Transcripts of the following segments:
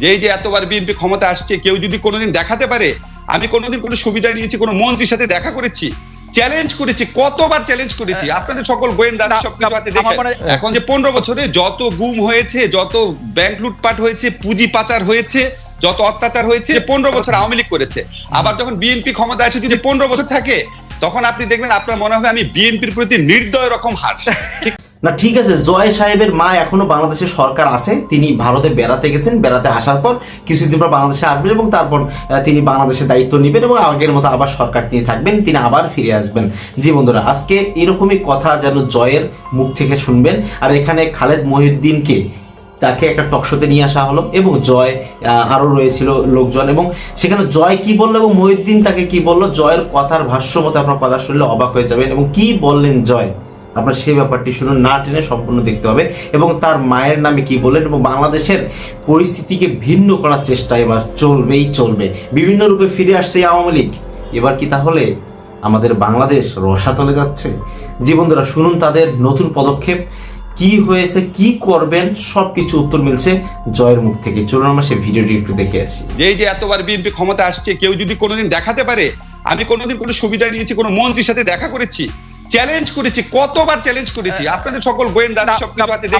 যে এই যে এতবার বিএনপি ক্ষমতা আসছে কেউ যদি কোনোদিন দেখাতে পারে আমি কোনোদিন কোনো সুবিধা নিয়েছি কোনো মন্ত্রীর সাথে দেখা করেছি চ্যালেঞ্জ করেছি কতবার চ্যালেঞ্জ করেছি আপনাদের সকল গোয়েন্দারা আছে এখন যে পনেরো বছরে যত গুম হয়েছে যত ব্যাংক লুটপাট হয়েছে পুঁজি পাচার হয়েছে যত অত্যাচার হয়েছে পনেরো বছর আওয়ামী লীগ করেছে। আবার যখন বিএনপি ক্ষমতা আছে যদি পনেরো বছর থাকে তখন আপনি দেখবেন আপনার মনে হবে আমি বিএনপির প্রতি নির্দয় রকম হার ঠিক না, ঠিক আছে জয় সাহেবের মা এখনও বাংলাদেশের সরকার আছে, তিনি ভারতে বেড়াতে গেছেন, বেড়াতে আসার পর কিছুদিন পর বাংলাদেশে আসবেন এবং তারপর তিনি বাংলাদেশের দায়িত্ব নেবেন এবং আগের মতো আবার সরকার তিনি থাকবেন, তিনি আবার ফিরে আসবেন। জি বন্ধুরা, আজকে এরকমই কথা যেন জয়ের মুখ থেকে শুনবেন, আর এখানে খালেদ মহিউদ্দিনকে, তাকে একটা টকশোতে নিয়ে আসা হলো এবং জয় আরও আরও রয়েছিল লোকজন এবং সেখানে জয় কি বলল এবং মহিউদ্দিন তাকে কি বলল, জয়ের কথার ভাষ্য মতো আপনার কথা শুনলে অবাক হয়ে যাবেন এবং কি বললেন জয়? আপনার সেই ব্যাপারটি শুনুন, না টেনে সম্পূর্ণ দেখতে হবে। এবং তার মায়ের নামে কি বললেন? এবং বাংলাদেশের পরিস্থিতিকে ভিন্ন করার চেষ্টা এবার চলবেই চলবে। বিভিন্ন রূপে ফিরে আসছে আওয়ামী লীগ। এবার কি তাহলে আমাদের বাংলাদেশ রসাতলে যাচ্ছে? জি বন্ধুরা, শুনুন তাদের নতুন পদক্ষেপ। কি হয়েছে, কি করবেন? সবকিছু উত্তর মিলছে জয়ের মুখ থেকে। চলুন আমরা সেই ভিডিওটি একটু দেখে আসি। যে এই যে এতবার বিএনপি ক্ষমতা আসছে, কেউ যদি কোনোদিন দেখাতে পারে, আমি কোনোদিন কোনো সুবিধা নিয়েছি, কোনো মন্ত্রীর সাথে দেখা করেছি চ্যালেঞ্জ করেছি কতবার চ্যালেঞ্জ করেছি? আপনাদের সকল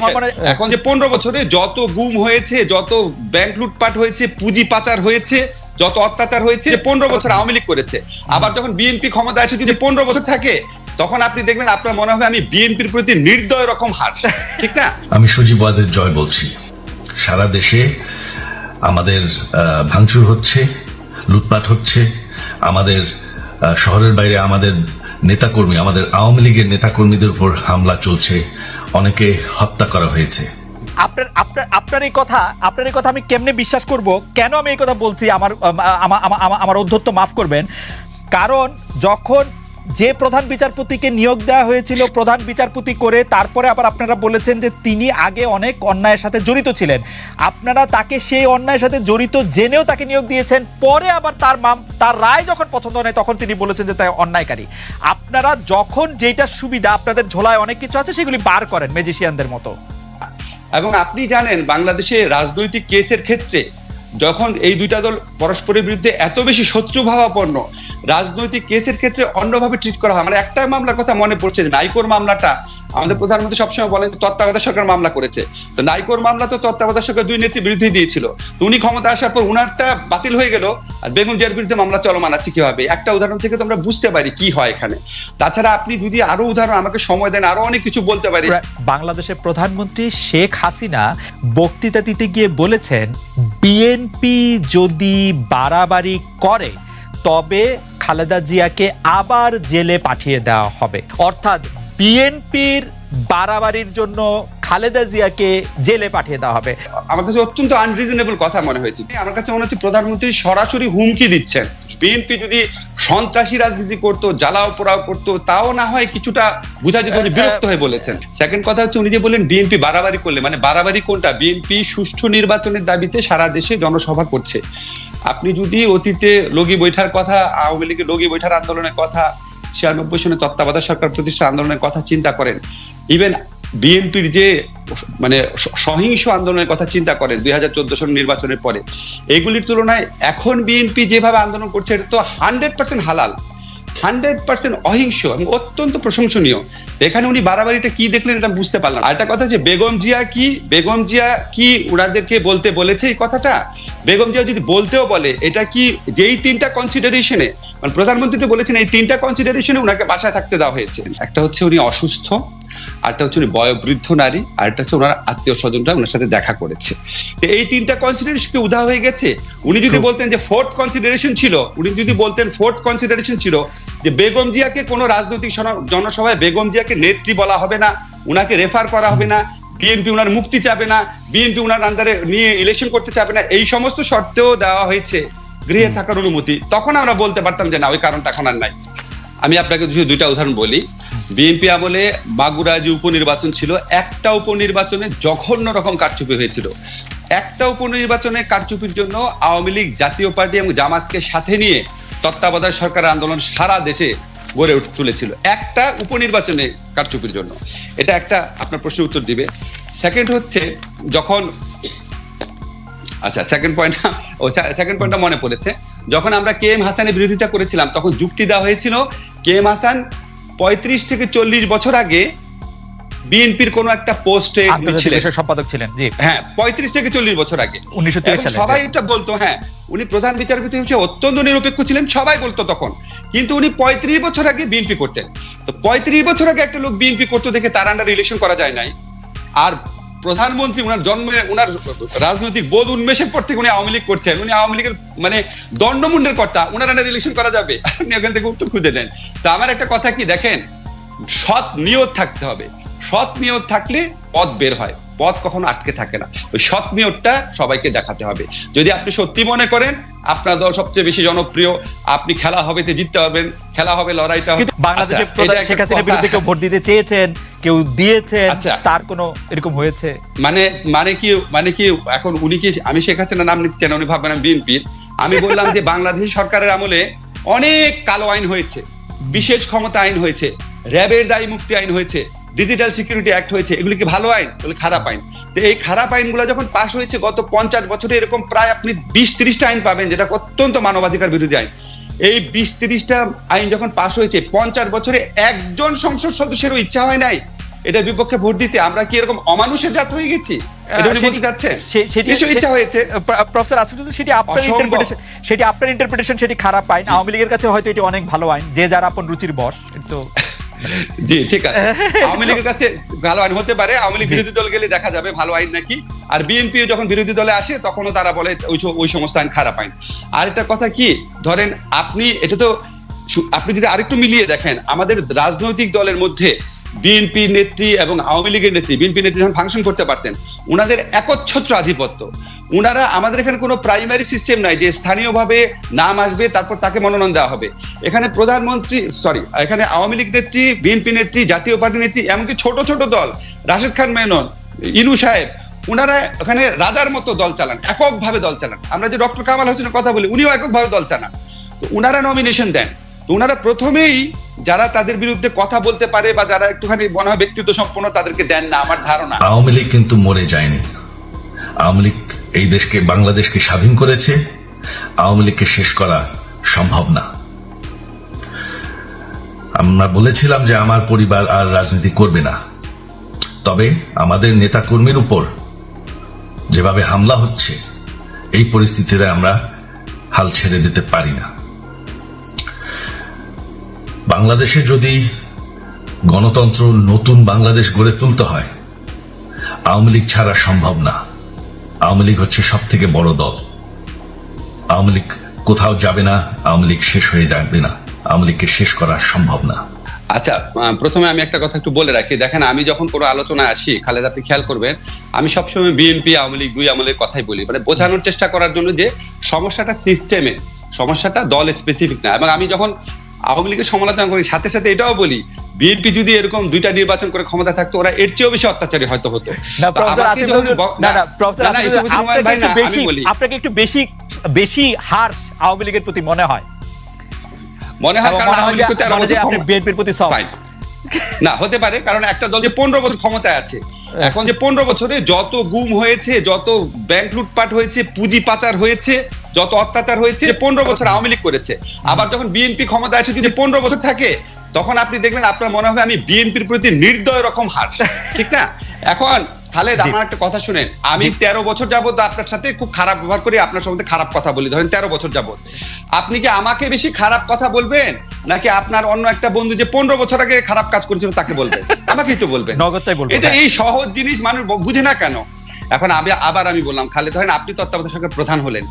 আছে। মনে- এখন যে পনেরো বছরে যত গুম হয়েছে যত ব্যাংক লুটপাট হয়েছে পুঁজি পাচার হয়েছে যত অত্যাচার হয়েছে পনেরো বছর আওয়ামী লীগ করেছে। আবার যখন বিএনপি ক্ষমতা আছে যদি পনেরো বছর থাকে তখন আপনি দেখবেন আপনার মনে হবে আমি বিএনপির প্রতি নির্দয় রকম হার। ঠিক না? আমি সজীব ওয়াজের জয় বলছি। সারা দেশে আমাদের আহ, ভাঙচুর হচ্ছে লুটপাট হচ্ছে আমাদের আহ, শহরের বাইরে আমাদের নেতাকর্মী, আমাদের আওয়ামী লীগের নেতাকর্মীদের উপর হামলা চলছে, অনেকে হত্যা করা হয়েছে। আপনার আপনার আপনার এই কথা, আপনার এই কথা আমি কেমনে বিশ্বাস করব? কেন আমি এই কথা বলছি? আমার আমার অধ্যত্ত মাফ করবেন। কারণ যখন যে প্রধান বিচারপতিকে নিয়োগ দেওয়া হয়েছিল, প্রধান বিচারপতি করে তারপরে আবার আপনারা বলেছেন যে তিনি আগে অনেক অন্যায়ের সাথে জড়িত ছিলেন। আপনারা তাকে সেই অন্যায়ের সাথে জড়িত জেনেও তাকে নিয়োগ দিয়েছেন, পরে আবার তার মাম, তার রায় যখন পছন্দ হয় তখন তিনি বলেছেন যে তাই অন্যায়কারী। আপনারা যখন যেটা সুবিধা, আপনাদের ঝোলায় অনেক কিছু আছে, সেগুলি বার করেন ম্যাজিশিয়ানদের মতো। এবং আপনি জানেন, বাংলাদেশে রাজনৈতিক কেসের ক্ষেত্রে যখন এই দুইটা দল পরস্পরের বিরুদ্ধে এত বেশি শত্রুভাবাপন্ন রাজনৈতিক কেসের ক্ষেত্রে অন্যভাবে ট্রিট করা হয়। আমার একটা মামলার কথা মনে পড়ছে যে নাইকোর মামলাটা আমাদের প্রধানমন্ত্রী সবসময় বলেন তত্ত্বাবধায়ক সরকার মামলা করেছে। তো নাইকোর মামলা তো তত্ত্বাবধায়ক সরকার দুই নেত্রী বিরুদ্ধে দিয়েছিল। তো উনি ক্ষমতা আসার পর উনারটা বাতিল হয়ে গেল আর বেগম জিয়ার বিরুদ্ধে মামলা চলমান আছে কীভাবে? একটা উদাহরণ থেকে তো আমরা বুঝতে পারি কি হয় এখানে। তাছাড়া আপনি যদি আরও উদাহরণ আমাকে সময় দেন, আরও অনেক কিছু বলতে পারি বাংলাদেশের প্রধানমন্ত্রী শেখ হাসিনা বক্তৃতা দিতে গিয়ে বলেছেন, বিএনপি যদি বাড়াবাড়ি করে, তবে খালেদা জিয়াকে আবার জেলে পাঠিয়ে দেওয়া হবে। অর্থাৎ বিএনপির বাড়াবাড়ির জন্য খালেদা জিয়াকে জেলে পাঠিয়ে দেওয়া হবে। আমার কাছে অত্যন্ত আনরিজনেবল কথা মনে হয়েছে। আমার কাছে মনে হচ্ছে প্রধানমন্ত্রী সরাসরি হুমকি দিচ্ছেন। বিএনপি যদি সন্ত্রাসী রাজনীতি করতো, জ্বালাও পোড়াও করতো, তাও না হয় কিছুটা বোঝা যেত উনি বিরক্ত হয়ে বলেছেন। সেকেন্ড কথা হচ্ছে, উনি যে বললেন বিএনপি বাড়াবাড়ি করলে মানে বাড়াবাড়ি কোনটা? বিএনপি সুষ্ঠু নির্বাচনের দাবিতে সারা দেশে জনসভা করছে। আপনি যদি অতীতে লগি বৈঠার কথা, আওয়ামী লীগের লগি বৈঠার আন্দোলনের কথা, ছিয়ানব্বই সনে তত্ত্বাবধায়ক সরকার প্রতিষ্ঠা আন্দোলনের কথা চিন্তা করেন ইভেন বিএনপির যে মানে সহিংস আন্দোলনের কথা চিন্তা করেন দুই হাজার চোদ্দ সন নির্বাচনের পরে, এগুলির তুলনায় এখন বিএনপি যেভাবে আন্দোলন করছে, এটা তো হান্ড্রেড পার্সেন্ট হালাল, হান্ড্রেড পার্সেন্ট অহিংস এবং অত্যন্ত প্রশংসনীয়। এখানে উনি বাড়াবাড়িটা কি দেখলেন এটা বুঝতে পারলাম আর একটা কথা যে বেগম জিয়া কি, বেগম জিয়া কি ওনাদেরকে বলতে বলেছে এই কথাটা? বেগম জিয়া যদি বলতেও বলে এটা কি যেই তিনটা কনসিডারেশনে মানে প্রধানমন্ত্রী তো বলেছেন এই তিনটা কনসিডারেশনে ওনাকে বাসায় থাকতে দেওয়া হয়েছে। একটা হচ্ছে উনি অসুস্থ আরেকটা হচ্ছে উনি বয়োবৃদ্ধ নারী আরেকটা হচ্ছে ওনার আত্মীয় স্বজনরা ওনার সাথে দেখা করেছে। তো এই তিনটা কনসিডারেশন কি উধা হয়ে গেছে? উনি যদি বলতেন যে ফোর্থ কনসিডারেশন ছিল উনি যদি বলতেন ফোর্থ কনসিডারেশন ছিল যে বেগম জিয়াকে কোনো রাজনৈতিক জনসভায় বেগম জিয়াকে নেত্রী বলা হবে না ওনাকে রেফার করা হবে না বিএনপি উনার মুক্তি চাবে না বিএনপি উনার আন্ডারে নিয়ে ইলেকশন করতে চাবে না এই সমস্ত শর্তেও দেওয়া হয়েছে গৃহে থাকার অনুমতি। তখন আমরা বলতে পারতাম যে না ওই কারণটা এখন আর নাই। আমি আপনাকে দুইটা উদাহরণ বলি। বিএনপি আমলে বাগুড়া যে উপনির্বাচন ছিল একটা উপনির্বাচনে জঘন্য রকম কারচুপি হয়েছিল। একটা উপনির্বাচনে কারচুপির জন্য আওয়ামী লীগ জাতীয় পার্টি এবং জামাতকে সাথে নিয়ে তত্ত্বাবধায়ক সরকার আন্দোলন সারা দেশে গড়ে উঠে তুলেছিল। একটা উপনির্বাচনে কারচুপির জন্য। এটা একটা আপনার প্রশ্নের উত্তর দিবে। সেকেন্ড হচ্ছে যখন আচ্ছা সেকেন্ড পয়েন্ট ও সেকেন্ড পয়েন্টটা মনে পড়েছে। যখন আমরা কে এম হাসানের বিরোধিতা করেছিলাম, তখন যুক্তি দেওয়া হয়েছিল, কে এম হাসান পঁয়ত্রিশ থেকে চল্লিশ বছর আগে বিএনপির কোনো একটা পোস্টে ছিলেন সম্পাদক ছিলেন জি। হ্যাঁ পঁয়ত্রিশ থেকে চল্লিশ বছর আগে। 1930 সবাই। এটা বলতো হ্যাঁ উনি প্রধান বিচারপতি হিসেবে অত্যন্ত নিরপেক্ষ ছিলেন সবাই বলতো তখন। কিন্তু উনি পঁয়ত্রিশ বছর আগে বিএনপি করতেন। তো পঁয়ত্রিশ বছর আগে একটা লোক বিএনপি করতে দেখে তার আন্ডার ইলেকশন করা যায় নাই। আর প্রধানমন্ত্রী উনার জন্মে উনার রাজনৈতিক বোধ উন্মেষের পর থেকে উনি আওয়ামী লীগ করছেন। উনি আওয়ামী লীগের মানে দণ্ডমুন্ডের কর্তা উনার আন্ডার ইলেকশন করা যাবে। আপনি ওখান থেকে উত্তর খুঁজে নেন। তো আমার একটা কথা কি দেখেন সৎ নিয়ত থাকতে হবে। সৎ নিয়ত থাকলে পথ বের হয়। পথ কখনো আটকে থাকে না। ওই সৎ নিয়তটা সবাইকে দেখাতে হবে। যদি আপনি সত্যি মনে করেন আপনার দল সবচেয়ে বেশি জনপ্রিয় আপনি খেলা হবেতে জিততে পারবেন খেলা হবে লড়াইটা হবে- কিন্তু বাংলাদেশের আচ্ছা, প্রধান শেখ হাসিনার বিরুদ্ধে কেউ ভোট দিতে চেয়েছেন কেউ দিয়েছেন আচ্ছা। তার কোনো এরকম হয়েছে? মানে মানে কি মানে কি এখন উনি কি আমি শেখ হাসিনার নাম নিতে চাই না উনি ভাববেন আমি বিএনপির। আমি বললাম যে বাংলাদেশ সরকারের আমলে অনেক কালো আইন হয়েছে বিশেষ ক্ষমতা আইন হয়েছে র্যাবের দায়ী মুক্তি আইন হয়েছে ডিজিটাল সিকিউরিটি অ্যাক্ট হয়েছে এগুলি কি ভালো আইন? এগুলো খারাপ আইন। তো এই খারাপ আইনগুলো যখন পাশ হয়েছে গত পঞ্চাশ বছরে এরকম প্রায় আপনি বিশ ত্রিশটা আইন পাবেন যেটা অত্যন্ত মানবাধিকার বিরোধী আইন। এই বিশ তিরিশটা আইন যখন পাশ হয়েছে পঞ্চাশ বছরে একজন সংসদ সদস্যেরও ইচ্ছা হয় নাই। এটার বিপক্ষে ভোট দিতে। আমরা কি এরকম অমানুষের জাত হয়ে গেছি? সেটি- আপনার। ইন্টারপ্রিটেশন সেটি আপনার ইন্টারপ্রিটেশন সেটি খারাপ আইন। আওয়ামী লীগের কাছে হয়তো এটি অনেক ভালো আইন। যে যার আপন রুচির বস তো জি ঠিক আছে। আওয়ামী লীগের কাছে ভালো আইন হতে পারে। আওয়ামী লীগ বিরোধী দল গেলে দেখা যাবে ভালো আইন নাকি। আর বিএনপি যখন বিরোধী দলে আসে তখনও তারা বলে ওই ওই সমস্ত আইন খারাপ আইন। আর একটা কথা কি ধরেন আপনি এটা তো আপনি যদি আরেকটু মিলিয়ে দেখেন আমাদের রাজনৈতিক দলের মধ্যে বিএনপি নেত্রী এবং আওয়ামী লীগের নেত্রী, বিএনপি নেত্রী যখন ফাংশন করতে পারতেন ওনাদের একচ্ছত্র আধিপত্য। ওনারা আমাদের এখানে কোনো প্রাইমারি সিস্টেম নাই যে স্থানীয়ভাবে নাম আসবে, তারপর তাকে মনোনয়ন দেওয়া হবে। এখানে প্রধানমন্ত্রী সরি এখানে আওয়ামী লীগ নেত্রী, বিএনপি নেত্রী, জাতীয় পার্টি নেত্রী, এমনকি ছোট ছোট দল, রাশেদ খান মেনন, ইনু সাহেব ওনারা ওখানে রাজার মতো দল চালান, এককভাবে দল চালান। আমরা যে ডক্টর কামাল হোসেনের কথা বলি, উনিও এককভাবে দল চালান। ওনারা নমিনেশন দেন। ওনারা প্রথমেই যারা তাদের বিরুদ্ধে কথা বলতে পারে বা যারা একটুখানি মনে হয় ব্যক্তিত্ব সম্পন্ন, তাদেরকে দেন না, আমার ধারণা। আওয়ামী লীগ কিন্তু মরে যায়নি। আওয়ামী লীগ এই দেশকে, বাংলাদেশকে স্বাধীন করেছে। আওয়ামী লীগকে শেষ করা সম্ভব না। আমরা বলেছিলাম যে আমার পরিবার আর রাজনীতি করবে না। তবে আমাদের নেতাকর্মীর উপর যেভাবে হামলা হচ্ছে, এই পরিস্থিতিতে আমরা হাল ছেড়ে দিতে পারি না। বাংলাদেশে যদি গণতন্ত্র নতুন বাংলাদেশ গড়ে তুলতে হয়, আওয়ামী লীগ ছাড়া সম্ভব না। আওয়ামী লীগ হচ্ছে সব থেকে বড় দল। আওয়ামী লীগ কোথাও যাবে না, আওয়ামী লীগ শেষ হয়ে যাবে না, আওয়ামী লীগকে শেষ করা সম্ভব না। আচ্ছা প্রথমে আমি একটা কথা একটু বলে রাখি। দেখেন, আমি যখন কোনো আলোচনায় আসি, খালেদ, আপনি খেয়াল করবেন, আমি সবসময় বিএনপি আওয়ামী লীগ, দুই আমলের কথাই বলি। মানে বোঝানোর চেষ্টা করার জন্য যে সমস্যাটা সিস্টেমে সমস্যাটা দল স্পেসিফিক না। এবং আমি যখন আওয়ামী লীগের সমালোচনা করি। সাথে সাথে এটাও বলি বিএনপি যদি এরকম দুইটা নির্বাচন করে ক্ষমতা থাকতো ওরা এর চেয়েও বেশি অত্যাচারী হয়তো হতো। আপনাকে একটু বেশি বেশি হার্শ আওয়ামী লীগের প্রতি মনে হয়। মনে হয় হয় বিএনপির প্রতি না হতে পারে কারণ একটা দল যে পনেরো বছর ক্ষমতায় আছে। এখন যে পনেরো বছরে যত গুম হয়েছে যত ব্যাংক লুটপাট হয়েছে পুঁজি পাচার হয়েছে যত অত্যাচার হয়েছে পনেরো বছর আওয়ামী লীগ করেছে। আবার যখন বিএনপি ক্ষমতায় আছে যদি পনেরো বছর থাকে তখন আপনি দেখবেন আপনার মনে হবে আমি বিএনপির প্রতি নির্দয় রকম হার। ঠিক না? এখন খালেদ আমার একটা কথা শুনেন। আমি তেরো বছর যাবত আপনার সাথে খুব খারাপ ব্যবহার করি আপনার সম্বন্ধে খারাপ কথা বলি। ধরেন তেরো বছর যাবত আপনি কি আমাকে বেশি খারাপ কথা বলবেন? নাকি আপনার অন্য একটা বন্ধু যে পনেরো বছর আগে খারাপ কাজ করেছিল তাকে বলবেন? আমাকেই তো বলবেন। এটা হ্যাঁ। এই সহজ জিনিস মানুষ বুঝে না কেন? এখন আমি আবার আমি বললাম খালেদ ধরেন আপনি তত্ত্বাবধায়ক সরকার প্রধান হলেন।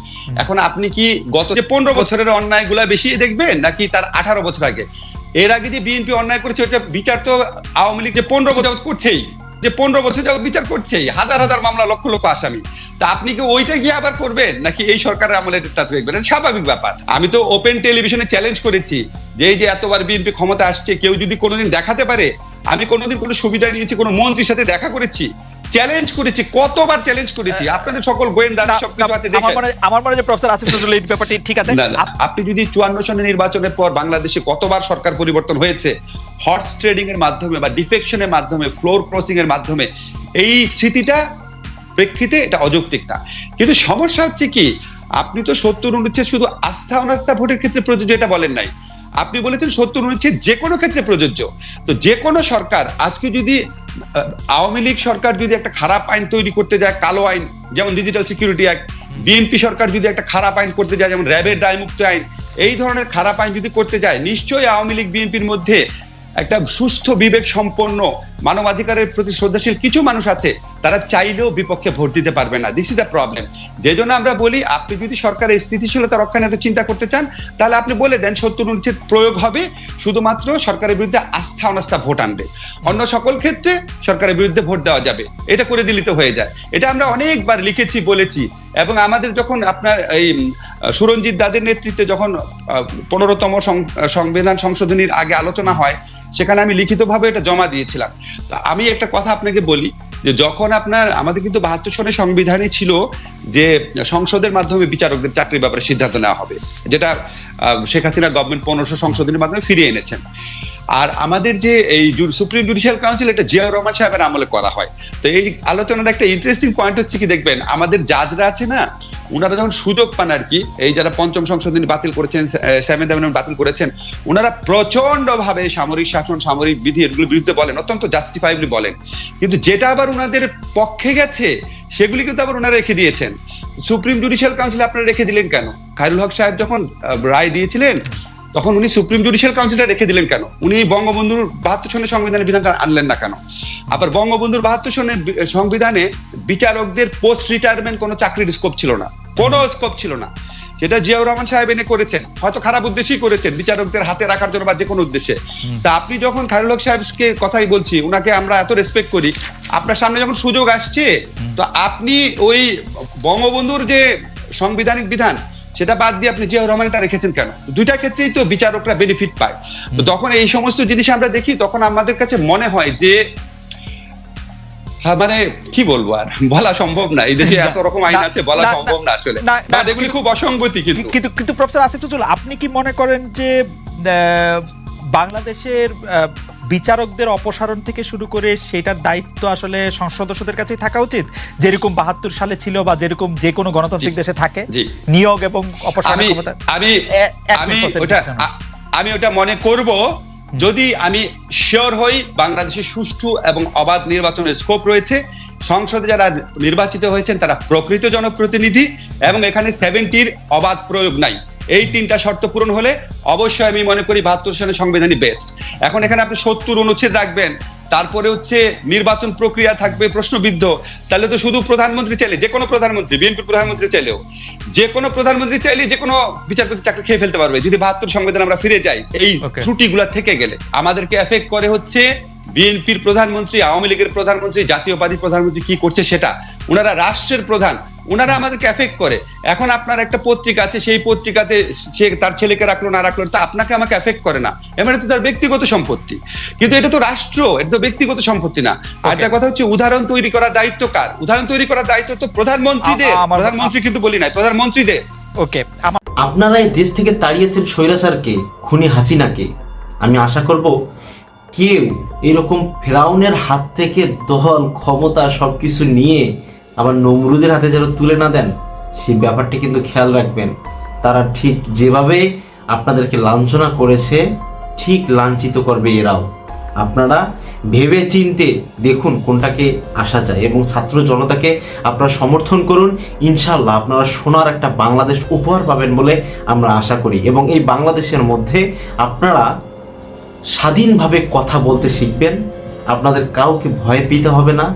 এখন আপনি কি গত যে পনেরো বছরের অন্যায়গুলা বেশি দেখবেন নাকি তার আঠারো বছর আগে? এর আগে যে বিএনপি অন্যায় করেছে ওইটা বিচার তো আওয়ামী লীগ যে পনেরো বছর যাবত করছেই যে পনেরো বছর যাবত বিচার করছেই হাজার হাজার মামলা লক্ষ লক্ষ আসামি। তা আপনি কি ওইটা গিয়ে আবার করবেন নাকি এই সরকারের আমলে এটা দেখবেন স্বাভাবিক ব্যাপার। আমি তো ওপেন টেলিভিশনে চ্যালেঞ্জ করেছি যে এই যে এতবার বিএনপি ক্ষমতা আসছে কেউ যদি কোনোদিন দেখাতে পারে আমি কোনোদিন কোনো সুবিধা নিয়েছি কোনো মন্ত্রীর সাথে দেখা করেছি চ্যালেঞ্জ করেছি কতবার চ্যালেঞ্জ করেছি? আপনাদের সকল আমার মনে আমার যে প্রফেসর আসিফ নজরুল এই ব্যাপারটি ঠিক আছে। আপনি যদি চুয়ান্ন সনের নির্বাচনের পর বাংলাদেশে কতবার সরকার পরিবর্তন হয়েছে হর্স ট্রেডিং এর মাধ্যমে বা ডিফেকশনের মাধ্যমে ফ্লোর ক্রসিং এর মাধ্যমে এই স্মৃতিটা প্রেক্ষিতে এটা অযৌক্তিক না। কিন্তু সমস্যা হচ্ছে কি আপনি তো সত্তর অনুচ্ছেদ শুধু আস্থা অনাস্থা ভোটের ক্ষেত্রে প্রযোজ্য এটা বলেন নাই। আপনি বলেছেন সত্তর অনুচ্ছেদ যে কোনো ক্ষেত্রে প্রযোজ্য। তো যে কোনো সরকার আজকে যদি আওয়ামী লীগ সরকার যদি একটা খারাপ আইন তৈরি করতে যায়, কালো আইন, যেমন ডিজিটাল সিকিউরিটি অ্যাক্ট বিএনপি সরকার যদি একটা খারাপ আইন করতে যায়, যেমন র্যাবের দায়মুক্ত আইন, এই ধরনের খারাপ আইন যদি করতে যায়, নিশ্চয়ই আওয়ামী লীগ বিএনপির মধ্যে একটা সুস্থ বিবেক সম্পন্ন মানবাধিকারের প্রতি শ্রদ্ধাশীল কিছু মানুষ আছে, তারা চাইলেও বিপক্ষে ভোট দিতে পারবে না। দিস ইজ দ্য প্রবলেম যে জন্য আমরা বলি, আপনি যদি সরকারের স্থিতিশীলতা রক্ষা নিয়ে চিন্তা করতে চান, তাহলে আপনি বলে দেন সত্তর অনুচ্ছেদ প্রয়োগ হবে, শুধুমাত্র সরকারের বিরুদ্ধে আস্থা অনাস্থা ভোট আনবে। অন্য সকল ক্ষেত্রে সরকারের বিরুদ্ধে ভোট দেওয়া যাবে। এটা করে দিলিত হয়ে যায়। এটা আমরা অনেকবার লিখেছি, বলেছি, এবং আমাদের যখন আপনার এই সুরঞ্জিত দাদের নেতৃত্বে যখন পনেরোতম সংবিধান সংশোধনীর আগে আলোচনা হয় সেখানে আমি লিখিতভাবে এটা জমা দিয়েছিলাম। আমি একটা কথা আপনাকে বলি, যে যখন আপনার, আমাদের কিন্তু বাহাত্তর সনের সংবিধানে ছিল যে সংসদের মাধ্যমে বিচারকদের চাকরির ব্যাপারে সিদ্ধান্ত নেওয়া হবে, যেটা শেখ হাসিনা গভর্নমেন্ট পনেরোশো সংশোধনের মাধ্যমে ফিরিয়ে এনেছেন। আর আমাদের যে এই সুপ্রিম জুডিশিয়াল কাউন্সিল, এটা জিয়াউর রহমান সাহেবের আমলে করা হয়। তো এই আলোচনার একটা ইন্টারেস্টিং পয়েন্ট হচ্ছে কি দেখবেন, আমাদের জাজরা আছে না ওনারা যখন সুযোগ পান আর কি, এই যারা পঞ্চম সংশোধনী বাতিল করেছেন সেভেন্থ অ্যামেন্ডমেন্ট বাতিল করেছেন ওনারা প্রচণ্ড ভাবে সামরিক শাসন, সামরিক বিধি এগুলোর বিরুদ্ধে বলেন, অত্যন্ত জাস্টিফাইবলি বলেন। কিন্তু যেটা আবার ওনাদের পক্ষে গেছে, সেগুলি কিন্তু আবার ওনারা রেখে দিয়েছেন। সুপ্রিম জুডিশিয়াল কাউন্সিল আপনারা রেখে দিলেন কেন? খায়রুল হক সাহেব যখন রায় দিয়েছিলেন, তখন উনি সুপ্রিম জুডিশিয়াল কাউন্সিলটা রেখে দিলেন কেন? উনি বঙ্গবন্ধুর বাহাত্তর সনের সংবিধানের বিধানটা আনলেন না কেন? আবার বঙ্গবন্ধুর বাহাত্তর সনের সংবিধানে বিচারকদের পোস্ট রিটায়ারমেন্ট কোনো চাকরির স্কোপ ছিল না। কোনো স্কোপ ছিল না। সেটা জিয়াউর রহমান সাহেব এনে করেছেন হয়তো খারাপ উদ্দেশ্যেই করেছেন বিচারকদের হাতে রাখার জন্য বা যে কোনো উদ্দেশ্যে। তা আপনি যখন খায়রুল হক সাহেবকে কথাই বলছি উনাকে আমরা এত রেসপেক্ট করি আপনার সামনে যখন সুযোগ আসছে তো আপনি ওই বঙ্গবন্ধুর যে সাংবিধানিক বিধান সেটা বাদ দিয়ে আপনি জিয়াউর রহমানটা রেখেছেন কেন? দুইটা ক্ষেত্রেই তো বিচারকরা বেনিফিট পায়। তো তখন এই সমস্ত জিনিস আমরা দেখি তখন আমাদের কাছে মনে হয় যে মানে কি বলব আর? বলা সম্ভব না। এই দেশে এত রকম আইন আছে বলা সম্ভব না আসলে। বাট এগুলি খুব অসঙ্গতি কিন্তু। কিন্তু কিন্তু প্রফেসর আসিফুজুল আপনি কি মনে করেন যে বাংলাদেশের বিচারকদের অপসারণ থেকে শুরু করে সেটার দায়িত্ব আসলে সংসদ সদস্যদের কাছেই থাকা উচিত? যেরকম বাহাত্তর সালে ছিল বা যেরকম যে কোনো গণতান্ত্রিক দেশে থাকে নিয়োগ এবং অপসারণ ক্ষমতা আমি আমি ওটা আমি ওটা মনে করব যদি আমি শিওর হই বাংলাদেশে সুষ্ঠু এবং অবাধ নির্বাচনের স্কোপ রয়েছে, সংসদে যারা নির্বাচিত হয়েছেন তারা প্রকৃত জনপ্রতিনিধি এবং এখানে সেভেন্টির অবাধ প্রয়োগ নাই। এই তিনটা শর্ত পূরণ হলে অবশ্যই আমি মনে করি বাহাত্তর সালের সংবিধানই বেস্ট এখন এখানে আপনি সত্তর অনুচ্ছেদ রাখবেন। তারপরে হচ্ছে নির্বাচন প্রক্রিয়া থাকবে প্রশ্নবিদ্ধ। তাহলে তো শুধু প্রধানমন্ত্রী চাইলে যে কোনো প্রধানমন্ত্রী বিএনপি প্রধানমন্ত্রী চাইলেও যে কোনো প্রধানমন্ত্রী চাইলে যে কোনো বিচারপতি চাকরি খেয়ে ফেলতে পারবে। যদি বাহাত্তর সংবিধান আমরা ফিরে যাই এই. ত্রুটিগুলা থেকে গেলে। আমাদেরকে এফেক্ট করে হচ্ছে বিএনপির প্রধানমন্ত্রী আওয়ামী লীগের প্রধানমন্ত্রী জাতীয় পার্টির প্রধানমন্ত্রী কি করছে সেটা? ওনারা রাষ্ট্রের প্রধান। ওনারা আমাদেরকে এফেক্ট করে। এখন আপনার একটা পত্রিকা আছে সেই পত্রিকাতে সে তার ছেলেকে রাখল না রাখল তা আপনাকে আমাকে এফেক্ট করে না। এবার তো তার ব্যক্তিগত সম্পত্তি। কিন্তু এটা তো রাষ্ট্র এটা তো ব্যক্তিগত সম্পত্তি না। আর একটা কথা হচ্ছে উদাহরণ তৈরি করার দায়িত্ব কার? উদাহরণ তৈরি করার দায়িত্ব তো প্রধানমন্ত্রীদের। প্রধানমন্ত্রী কিন্তু বলি নাই প্রধানমন্ত্রীদের। ওকে আপনারা এই দেশ থেকে তাড়িয়েছেন স্বৈরাচারকে খুনি হাসিনাকে। আমি আশা করব কেউ এরকম ফেরাউনের হাত থেকে দল ক্ষমতা সবকিছু নিয়ে আবার নমরুদের হাতে যেন তুলে না দেন সেই ব্যাপারটি কিন্তু খেয়াল রাখবেন। তারা ঠিক যেভাবে আপনাদেরকে লাঞ্ছনা করেছে, ঠিক লাঞ্ছিত করবে এরাও। আপনারা ভেবে চিনতে দেখুন কোনটাকে আসা যায় এবং ছাত্র জনতাকে আপনারা সমর্থন করুন। ইনশাল্লাহ আপনারা সোনার একটা বাংলাদেশ উপহার পাবেন বলে আমরা আশা করি এবং এই বাংলাদেশের মধ্যে আপনারা স্বাধীনভাবে কথা বলতে শিখবেন। আপনাদের কাউকে ভয় পেতে হবে না।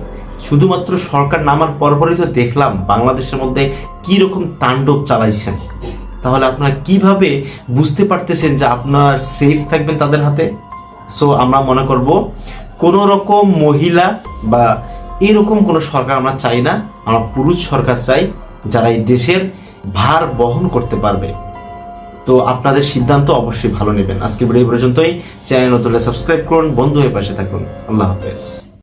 শুধুমাত্র সরকার নামার পরপরই তো দেখলাম বাংলাদেশের মধ্যে কি রকম তাণ্ডব চালাইছেন। তাহলে আপনারা কীভাবে বুঝতে পারতেছেন যে আপনার সেফ থাকবেন তাদের হাতে? সো আমরা মনে করব, কোন রকম মহিলা বা এরকম কোনো সরকার আমরা চাই না। আমরা পুরুষ সরকার চাই যারা এই দেশের ভার বহন করতে পারবে। তো আপনাদের সিদ্ধান্ত অবশ্যই ভালো নেবেন। আজকে ভিডিও পর্যন্তই। চ্যানেল নতুন সাবস্ক্রাইব করুন, বন্ধু হয়ে পাশে থাকুন। আল্লাহ হাফেজ।